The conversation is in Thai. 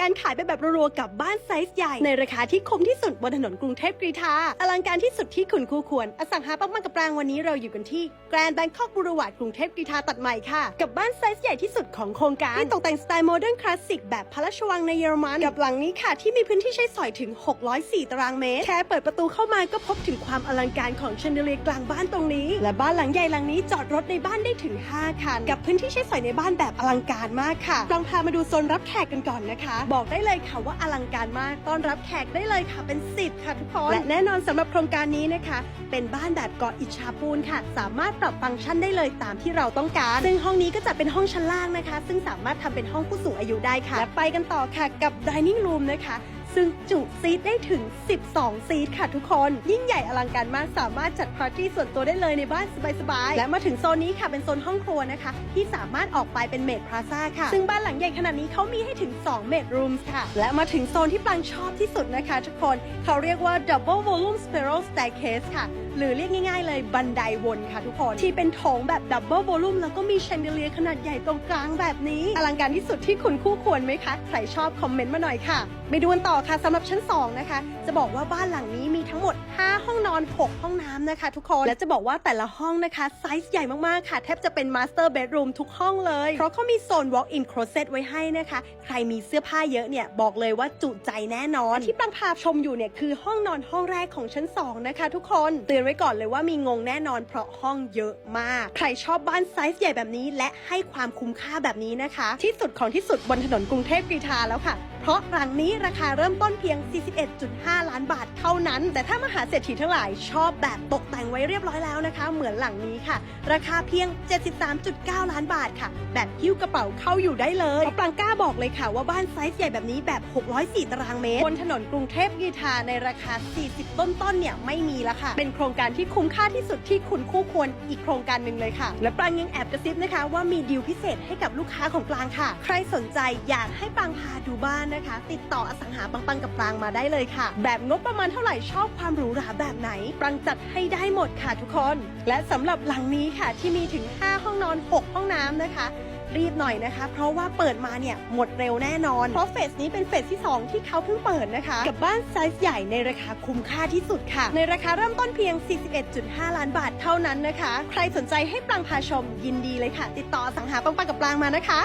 การขายไปแบบรัวๆกับบ้านไซส์ใหญ่ ในราคาที่คุ้มที่สุดบนถนนกรุงเทพกรีฑาอลังการที่สุดที่คุณคู่ควร อสังหาปักมันกับปรางวันนี้เราอยู่กันที่แกรนด์แบงคอกบูรวาดกรุงเทพกรีฑาตัดใหม่ค่ะ กับบ้านไซส์ใหญ่ที่สุดของโครงการ ที่ตกแต่งสไตล์โมเดิร์นคลาสสิกแบบพระราชวังในเยอรมันกับหลังนี้ค่ะ ที่มีพื้นที่ใช้สอยถึง 604 ตารางเมตรแค่เปิดประตูเข้ามาก็พบถึงความอลังการของแชนเดเลียกลางบ้านตรงนี้ และบ้านหลังใหญ่หลังนี้จอดรถในบ้านได้ถึง 5 คัน กับพื้นที่ใช้สอยในบ้านแบบอลังการมากค่ะลองพามาดูโซนรับแขกกันก่อนนะคะบอกได้เลยค่ะว่าอลังการมากต้อนรับแขกได้เลยค่ะเป็น10ค่ะทุกคน และแน่นอนสำหรับโครงการนี้นะคะ เป็นบ้านแบบเกาะอิฐาปูนค่ะ สามารถปรับฟังก์ชันได้เลยตามที่เราต้องการ ซึ่งห้องนี้ก็จะเป็นห้องชั้นล่างนะคะ ซึ่งสามารถทำเป็นห้องผู้สูงอายุได้ค่ะ และไปกันต่อค่ะกับ dining room นะคะ ซึ่งจุซีทได้ถึง 12 ซีทค่ะทุกคน ยิ่งใหญ่อลังการมากสามารถจัดปาร์ตี้ส่วนตัวได้เลยในบ้านสบายๆ และมาถึงโซนนี้ค่ะเป็นโซนห้องครัวนะคะ ที่สามารถออกไปเป็นเมดพลาซ่าค่ะ ซึ่งบ้านหลังใหญ่ขนาดนี้เขามีให้ถึง 2 เมดรูมส์ค่ะ และมาถึงโซนที่ปลังชอบที่สุดนะคะทุกคนเขาเรียกว่า double volume spiral staircase ค่ะ หรือเรียกง่ายๆเลยบันไดวนค่ะทุกคนที่เป็นโถงแบบ double volume แล้วก็มีแชนเดเลียร์ขนาดใหญ่ตรงกลางแบบนี้ อลังการที่สุดที่คุณคู่ควรไหมคะ ใครชอบคอมเมนต์มาหน่อยค่ะไปดูกันต่อค่ะสำหรับชั้น 2 นะคะ จะบอกว่าบ้านหลังนี้มีทั้งหมด 5 ห้องนอน 6 ห้องน้ำนะคะ ทุกคน และจะบอกว่าแต่ละห้องนะคะไซส์ใหญ่มากๆค่ะ แทบจะเป็นมาสเตอร์เบดรูมทุกห้องเลย เพราะเขามีโซน walk in closet ไว้ให้นะคะ ใครมีเสื้อผ้าเยอะเนี่ย บอกเลยว่าจุใจแน่นอน ที่ปังพาชมอยู่เนี่ยคือห้องนอนห้องแรกของชั้น 2 นะคะ ทุกคนเตือนไว้ก่อนเลยว่ามีงงแน่นอน เพราะห้องเยอะมาก ใครชอบบ้านไซส์ใหญ่แบบนี้ และให้ความคุ้มค่าแบบนี้นะคะ ที่สุดของที่สุดบนถนนกรุงเทพกรีฑาแล้วค่ะ เพราะหลังนี้ราคาเริ่มต้นเพียง 41.5 ล้านบาทเท่านั้น แต่ถ้ามหาเศรษฐีทั้งหลายชอบแบบตกแต่งไว้เรียบร้อยแล้วนะคะ เหมือนหลังนี้ค่ะ ราคาเพียง 73.9 ล้านบาทค่ะ แบบหิ้วกระเป๋าเข้าอยู่ได้เลยเพราะปลังกล้าบอกเลยค่ะว่าบ้านไซส์ใหญ่แบบนี้แบบ 604 ตารางเมตร บนถนนกรุงเทพกรีฑาในราคา 40 ต้นๆเนี่ยไม่มีแล้วค่ะ เป็นโครงการที่คุ้มค่าที่สุดที่คุณคู่ควรอีกโครงการหนึ่งเลยค่ะ และปรางยังแอบกระซิบนะคะ ว่ามีดีลพิเศษให้กับลูกค้าของปรางค่ะ ใครสนใจอยากให้ปรางพาดูบ้านนะคะ ติดต่ออสังหาปังปังกับปรางมาได้เลยค่ะ แบบงบประมาณเท่าไหร่ชอบความหรูหราแบบไหน ปรางจัดให้ได้หมดค่ะทุกคน และสำหรับหลังนี้ค่ะที่มีถึง 5 ห้องนอน 6 ห้องน้ำนะคะรีบหน่อยนะคะ เพราะว่าเปิดมาเนี่ยหมดเร็วแน่นอน เพราะเฟสนี้เป็นเฟสที่ 2 ที่เขาเพิ่งเปิดนะคะ กับบ้านไซส์ใหญ่ในราคาคุ้มค่าที่สุดค่ะ ในราคาเริ่มต้นเพียง 41.5 ล้านบาทเท่านั้นนะคะ ใครสนใจให้ปรางพาชมยินดีเลยค่ะ ติดต่อสังหาปังปังกับปรางมานะคะ